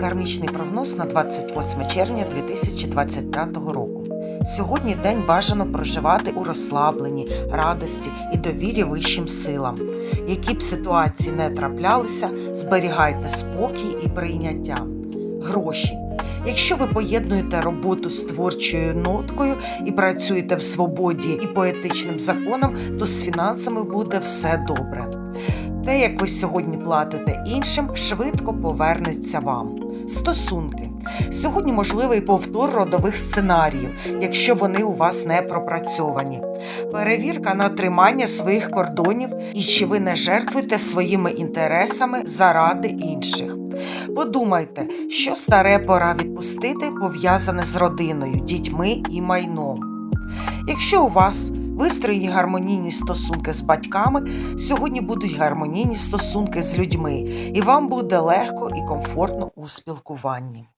Кармічний прогноз на 28 червня 2025 року. Сьогодні день бажано проживати у розслабленні, радості і довірі вищим силам. Які б ситуації не траплялися, зберігайте спокій і прийняття. Гроші. Якщо ви поєднуєте роботу з творчою ноткою і працюєте в свободі і поетичним законом, то з фінансами буде все добре. Те, як ви сьогодні платите іншим, швидко повернеться вам. Стосунки. Сьогодні можливий повтор родових сценаріїв, якщо вони у вас не пропрацьовані. Перевірка на тримання своїх кордонів і чи ви не жертвуєте своїми інтересами заради інших. Подумайте, що старе пора відпустити, пов'язане з родиною, дітьми і майном. Якщо у вас вистроєні гармонійні стосунки з батьками, сьогодні будуть гармонійні стосунки з людьми, і вам буде легко і комфортно у спілкуванні.